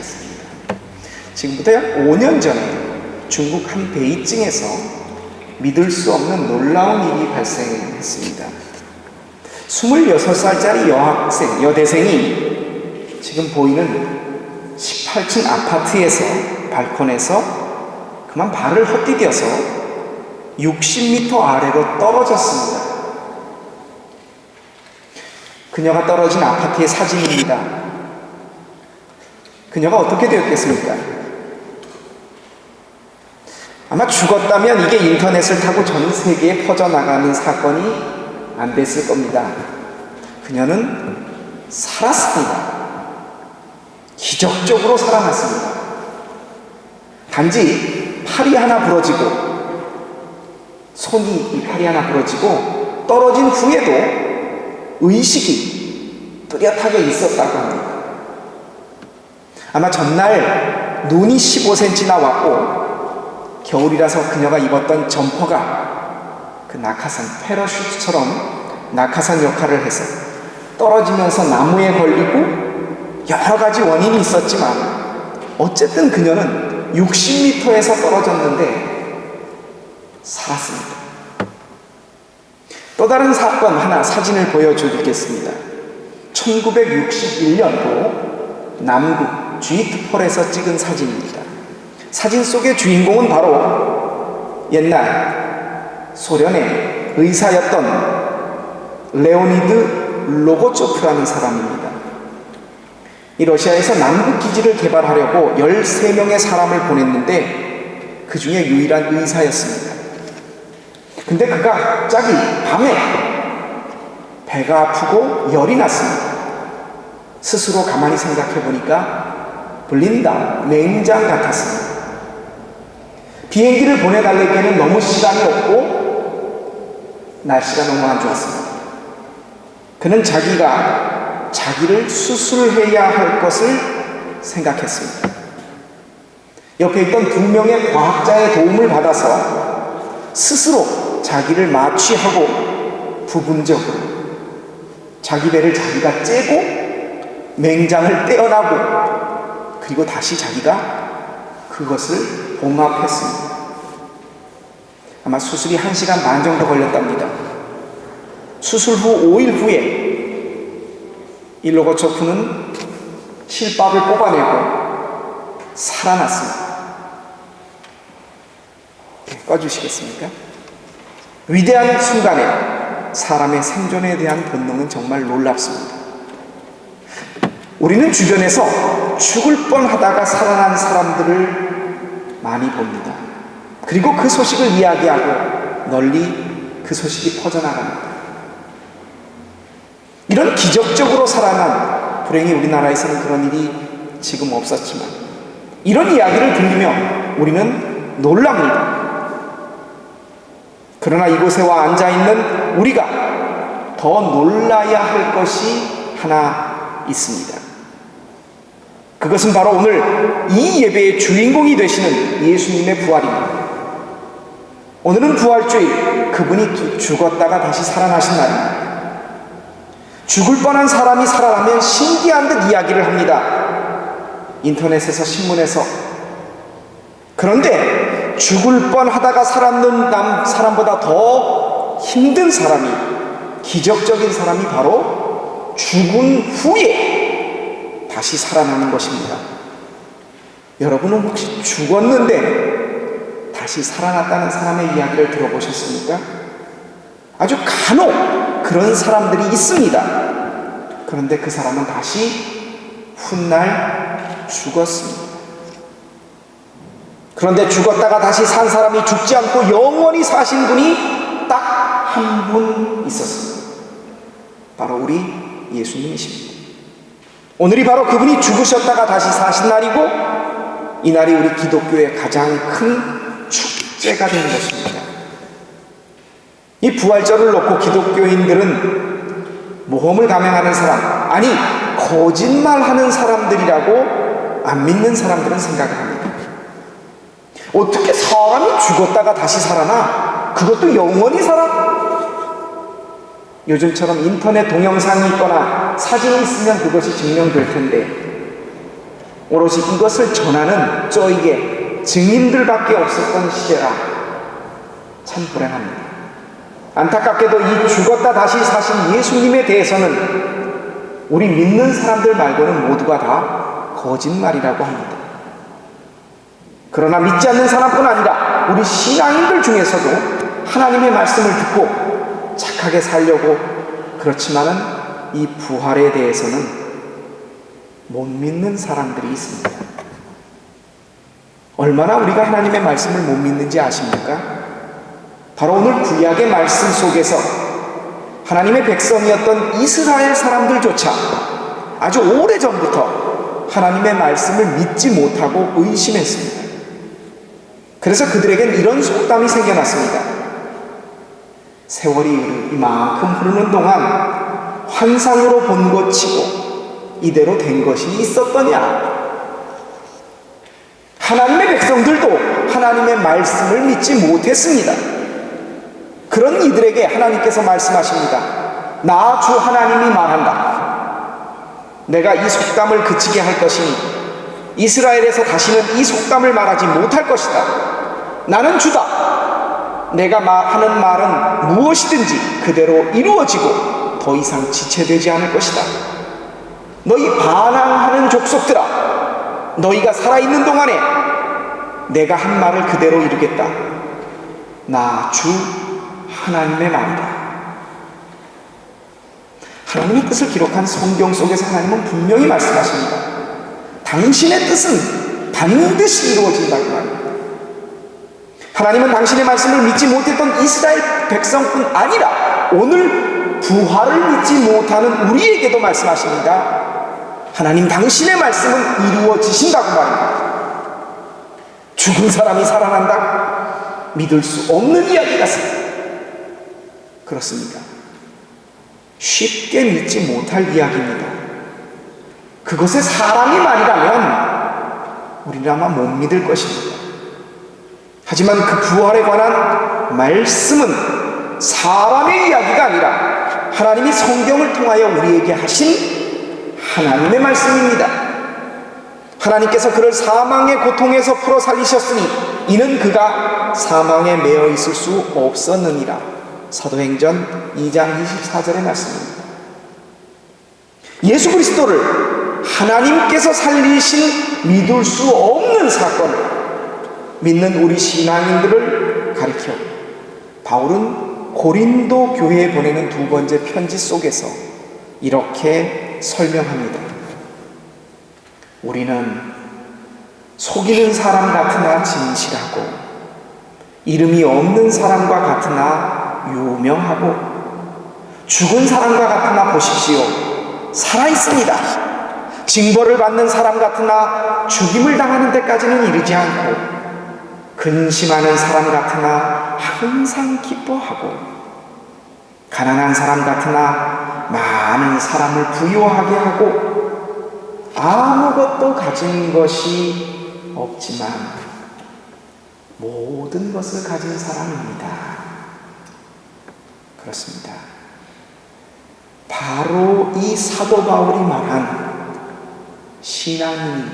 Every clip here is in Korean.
시작했습니다. 지금부터 약 5년 전에 중국 한 베이징에서 믿을 수 없는 놀라운 일이 발생했습니다. 26살짜리 여학생, 여대생이 지금 보이는 18층 아파트에서 발코니에서 그만 발을 헛디뎌서 60m 아래로 떨어졌습니다. 그녀가 떨어진 아파트의 사진입니다. 그녀가 어떻게 되었겠습니까? 아마 죽었다면 이게 인터넷을 타고 전 세계에 퍼져나가는 사건이 안 됐을 겁니다. 그녀는 살았습니다. 기적적으로 살아났습니다. 단지 팔이 하나 부러지고 손이 이 팔이 하나 부러지고 떨어진 후에도 의식이 뚜렷하게 있었다고 합니다. 아마 전날 눈이 15cm나 왔고 겨울이라서 그녀가 입었던 점퍼가 그 낙하산 패러슈트처럼 낙하산 역할을 해서 떨어지면서 나무에 걸리고 여러 가지 원인이 있었지만 어쨌든 그녀는 60m에서 떨어졌는데 살았습니다. 또 다른 사건 하나 사진을 보여드리겠습니다. 1961년도 남극 주이트폴에서 찍은 사진입니다. 사진 속의 주인공은 바로 옛날 소련의 의사였던 레오니드 로고초프라는 사람입니다. 이 러시아에서 남극 기지를 개발하려고 13명의 사람을 보냈는데 그 중에 유일한 의사였습니다. 근데 그가 갑자기 밤에 배가 아프고 열이 났습니다. 스스로 가만히 생각해 보니까 블린다, 냉장 같았습니다. 비행기를 보내달라기에는 너무 시간이 없고 날씨가 너무 안 좋았습니다. 그는 자기가 자기를 수술해야 할 것을 생각했습니다. 옆에 있던 두 명의 과학자의 도움을 받아서 스스로 자기를 마취하고 부분적으로 자기 배를 자기가 째고 맹장을 떼어나고 그리고 다시 자기가 그것을 봉합했습니다. 아마 수술이 1시간 반 정도 걸렸답니다. 수술 후 5일 후에 이 로고초프는 실밥을 뽑아내고 살아났습니다. 네, 꺼주시겠습니까? 위대한 순간에 사람의 생존에 대한 본능은 정말 놀랍습니다. 우리는 주변에서 죽을 뻔 하다가 살아난 사람들을 많이 봅니다. 그리고 그 소식을 이야기하고 널리 그 소식이 퍼져나갑니다. 이런 기적적으로 살아난 불행히 우리나라에서는 그런 일이 지금 없었지만 이런 이야기를 들리면 우리는 놀랍니다. 그러나 이곳에 와 앉아 있는 우리가 더 놀라야 할 것이 하나 있습니다. 그것은 바로 오늘 이 예배의 주인공이 되시는 예수님의 부활입니다. 오늘은 부활주일, 그분이 죽었다가 다시 살아나신 날입니다. 죽을 뻔한 사람이 살아나면 신기한 듯 이야기를 합니다. 인터넷에서, 신문에서. 그런데 죽을 뻔 하다가 살았는 남, 사람보다 더 힘든 사람이, 기적적인 사람이 바로 죽은 후에 다시 살아나는 것입니다. 여러분은 혹시 죽었는데 다시 살아났다는 사람의 이야기를 들어보셨습니까? 아주 간혹 그런 사람들이 있습니다. 그런데 그 사람은 다시 훗날 죽었습니다. 그런데 죽었다가 다시 산 사람이 죽지 않고 영원히 사신 분이 딱 한 분 있었습니다. 바로 우리 예수님이십니다. 오늘이 바로 그분이 죽으셨다가 다시 사신 날이고 이 날이 우리 기독교의 가장 큰 축제가 되는 것입니다. 이 부활절을 놓고 기독교인들은 모험을 감행하는 사람, 아니, 거짓말하는 사람들이라고 안 믿는 사람들은 생각을 합니다. 어떻게 사람이 죽었다가 다시 살아나? 그것도 영원히 살아? 요즘처럼 인터넷 동영상이 있거나 사진이 있으면 그것이 증명될 텐데 오로지 이것을 전하는 저에게 증인들밖에 없었던 시대라 참 불행합니다. 안타깝게도 이 죽었다 다시 사신 예수님에 대해서는 우리 믿는 사람들 말고는 모두가 다 거짓말이라고 합니다. 그러나 믿지 않는 사람뿐 아니라 우리 신앙인들 중에서도 하나님의 말씀을 듣고 착하게 살려고 그렇지만은 이 부활에 대해서는 못 믿는 사람들이 있습니다. 얼마나 우리가 하나님의 말씀을 못 믿는지 아십니까? 바로 오늘 구약의 말씀 속에서 하나님의 백성이었던 이스라엘 사람들조차 아주 오래 전부터 하나님의 말씀을 믿지 못하고 의심했습니다. 그래서 그들에겐 이런 속담이 생겨났습니다. 세월이 이만큼 흐르는 동안 환상으로 본 것 치고 이대로 된 것이 있었더냐? 하나님의 백성들도 하나님의 말씀을 믿지 못했습니다. 그런 이들에게 하나님께서 말씀하십니다. 나 주 하나님이 말한다. 내가 이 속담을 그치게 할 것이니 이스라엘에서 다시는 이 속담을 말하지 못할 것이다. 나는 주다. 내가 하는 말은 무엇이든지 그대로 이루어지고 더 이상 지체되지 않을 것이다. 너희 반항하는 족속들아, 너희가 살아있는 동안에 내가 한 말을 그대로 이루겠다. 나 주 하나님의 말이다. 하나님의 뜻을 기록한 성경 속에서 하나님은 분명히 말씀하십니다. 당신의 뜻은 반드시 이루어진다고 말합니다. 하나님은 당신의 말씀을 믿지 못했던 이스라엘 백성뿐 아니라 오늘 부활을 믿지 못하는 우리에게도 말씀하십니다. 하나님 당신의 말씀은 이루어지신다고 말합니다. 죽은 사람이 살아난다? 믿을 수 없는 이야기 같습니다. 그렇습니다. 쉽게 믿지 못할 이야기입니다. 그것에 사람이 말이라면 우리는 아마 못 믿을 것입니다. 하지만 그 부활에 관한 말씀은 사람의 이야기가 아니라 하나님이 성경을 통하여 우리에게 하신 하나님의 말씀입니다. 하나님께서 그를 사망의 고통에서 풀어 살리셨으니 이는 그가 사망에 매여 있을 수 없었느니라. 사도행전 2장 24절의 말씀입니다. 예수 그리스도를 하나님께서 살리신 믿을 수 없는 사건을 믿는 우리 신앙인들을 가리켜 바울은 고린도 교회에 보내는 두 번째 편지 속에서 이렇게 설명합니다. 우리는 속이는 사람 같으나 진실하고 이름이 없는 사람과 같으나 유명하고 죽은 사람과 같으나 보십시오. 살아있습니다. 징벌을 받는 사람 같으나 죽임을 당하는 데까지는 이르지 않고 근심하는 사람 같으나 항상 기뻐하고 가난한 사람 같으나 많은 사람을 부유하게 하고 아무것도 가진 것이 없지만 모든 것을 가진 사람입니다. 그렇습니다. 바로 이 사도 바울이 말한 신앙이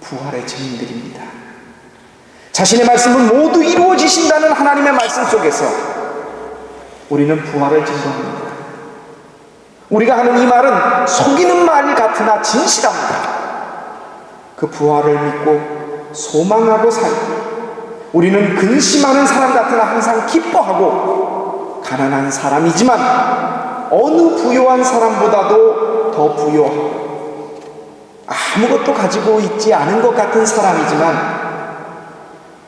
부활의 증인들입니다. 자신의 말씀은 모두 이루어지신다는 하나님의 말씀 속에서 우리는 부활을 증거합니다. 우리가 하는 이 말은 속이는 말 같으나 진실합니다. 그 부활을 믿고 소망하고 살고 우리는 근심하는 사람 같으나 항상 기뻐하고 가난한 사람이지만 어느 부유한 사람보다도 더 부유하고 아무것도 가지고 있지 않은 것 같은 사람이지만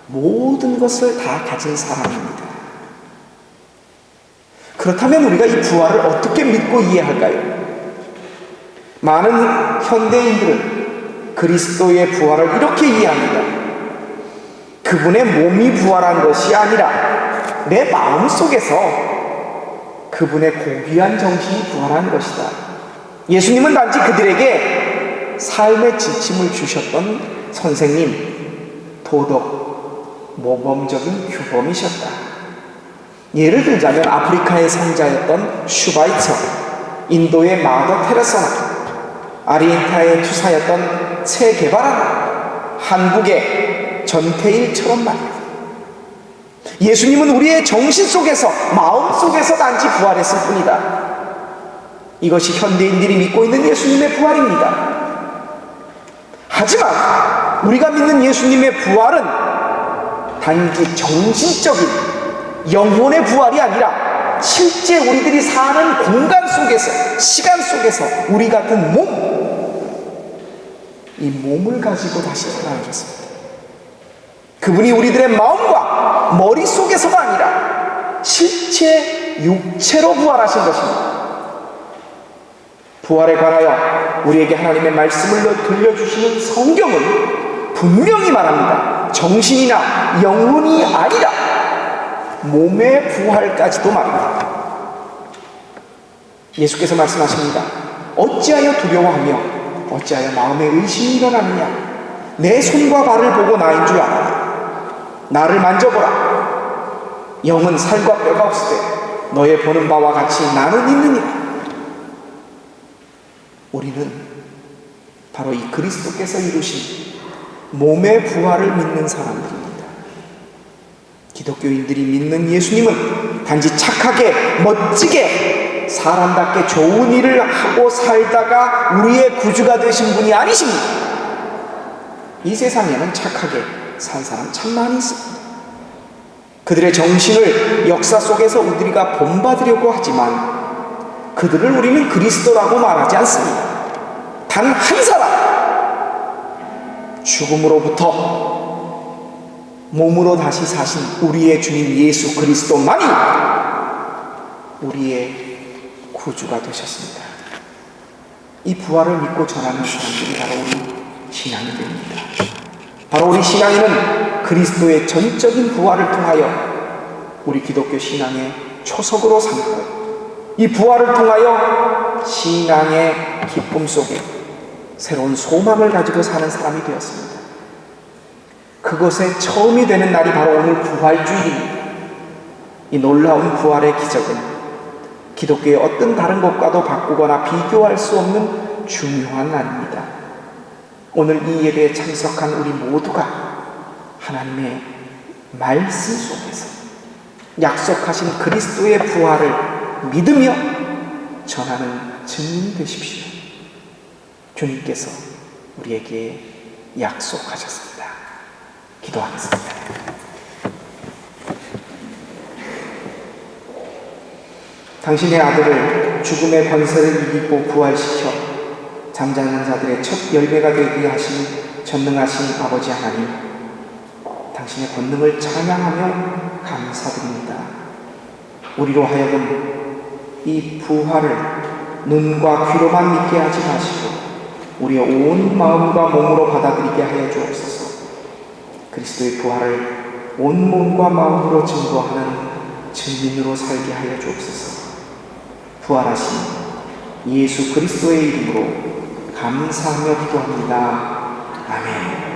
모든 것을 다 가진 사람입니다. 그렇다면 우리가 이 부활을 어떻게 믿고 이해할까요? 많은 현대인들은 그리스도의 부활을 이렇게 이해합니다. 그분의 몸이 부활한 것이 아니라 내 마음 속에서 그분의 고귀한 정신이 부활한 것이다. 예수님은 단지 그들에게 삶의 지침을 주셨던 선생님, 도덕, 모범적인 규범이셨다. 예를 들자면 아프리카의 성자였던 슈바이처, 인도의 마더 테레사나, 아르헨타의 투사였던 체개바라 한국의 전태일처럼 말이야. 예수님은 우리의 정신 속에서, 마음 속에서 단지 부활했을 뿐이다. 이것이 현대인들이 믿고 있는 예수님의 부활입니다. 하지만 우리가 믿는 예수님의 부활은 단지 정신적인 영혼의 부활이 아니라 실제 우리들이 사는 공간 속에서, 시간 속에서 우리 같은 몸, 이 몸을 가지고 다시 살아나셨습니다. 그분이 우리들의 마음과 머릿속에서가 아니라 실체 육체로 부활하신 것입니다. 부활에 관하여 우리에게 하나님의 말씀을 들려주시는 성경은 분명히 말합니다. 정신이나 영혼이 아니라 몸의 부활까지도 말합니다. 예수께서 말씀하십니다. 어찌하여 두려워하며 어찌하여 마음에 의심이 일어나느냐? 내 손과 발을 보고 나인 줄 알아라. 나를 만져보라. 영은 살과 뼈가 없으되 너의 보는 바와 같이 나는 있느니라. 우리는 바로 이 그리스도께서 이루신 몸의 부활을 믿는 사람들입니다. 기독교인들이 믿는 예수님은 단지 착하게, 멋지게, 사람답게 좋은 일을 하고 살다가 우리의 구주가 되신 분이 아니십니다. 이 세상에는 착하게 산 사람 참 많이 있습니다. 그들의 정신을 역사 속에서 우리가 본받으려고 하지만 그들을 우리는 그리스도라고 말하지 않습니다. 단 한 사람 죽음으로부터 몸으로 다시 사신 우리의 주님 예수 그리스도만이 우리의 구주가 되셨습니다. 이 부활을 믿고 전하는 사람들이 바로 우리 신앙이 됩니다. 바로 우리 신앙인은 그리스도의 전적인 부활을 통하여 우리 기독교 신앙의 초석으로 삼고 이 부활을 통하여 신앙의 기쁨 속에 새로운 소망을 가지고 사는 사람이 되었습니다. 그것의 처음이 되는 날이 바로 오늘 부활주일입니다. 이 놀라운 부활의 기적은 기독교의 어떤 다른 것과도 바꾸거나 비교할 수 없는 중요한 날입니다. 오늘 이 예배에 참석한 우리 모두가 하나님의 말씀 속에서 약속하신 그리스도의 부활을 믿으며 전하는 증인 되십시오. 주님께서 우리에게 약속하셨습니다. 기도하겠습니다. 당신의 아들을 죽음의 권세를 이기고 부활시켜 잠자는 자들의 첫 열매가 되게 하신 전능하신 아버지 하나님, 당신의 권능을 찬양하며 감사드립니다. 우리로 하여금 이 부활을 눈과 귀로만 믿게 하지 마시고 우리의 온 마음과 몸으로 받아들이게 하여 주옵소서. 그리스도의 부활을 온 몸과 마음으로 증거하는 증인으로 살게 하여 주옵소서. 부활하신 예수 그리스도의 이름으로 감사하며 기도합니다. 아멘.